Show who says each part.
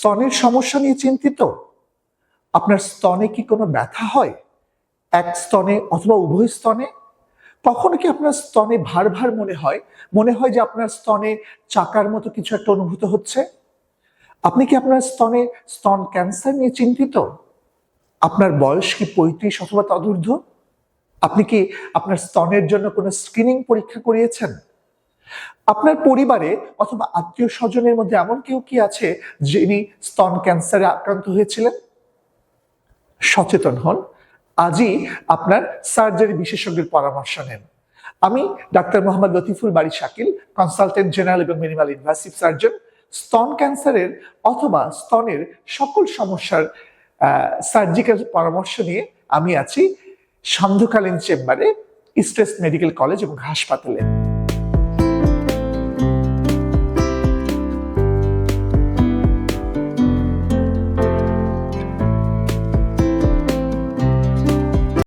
Speaker 1: স্তনের সমস্যা নিয়ে চিন্তিত? আপনার স্তনে কি কোনো ব্যথা হয়? এক স্তনে অথবা উভয় স্তনে? কখনো কি আপনার স্তনে ভার ভার মনে হয়? মনে হয় যে আপনার স্তনে চাকার মতো কিছু একটা অনুভূত হচ্ছে? আপনি কি আপনার স্তনে স্তন ক্যান্সার নিয়ে চিন্তিত? আপনার বয়স কি পঁয়ত্রিশ অথবা তদূর্ধ্ব? আপনি কি আপনার স্তনের জন্য কোনো স্ক্রিনিং পরীক্ষা করিয়েছেন? আপনার পরিবারে অথবা আত্মীয় স্বজনের মধ্যে এমন কেউ কি আছে যিনি স্তন ক্যান্সারে আক্রান্ত হয়েছিলেন? সচেতন হন। আজই আপনার সার্জারি বিশেষজ্ঞের পরামর্শ নেন। আমি doctor Mohammad Latiful Bari Shakil, consultant general এবং মিনিমাল ইনভাসিভ সার্জন। স্তন ক্যান্সারের অথবা স্তনের সকল সমস্যার সার্জিক্যাল পরামর্শ নিয়ে আমি আছি সান্ধ্যকালীন চেম্বারে ইস্টেস্ট মেডিকেল কলেজ এবং হাসপাতালে।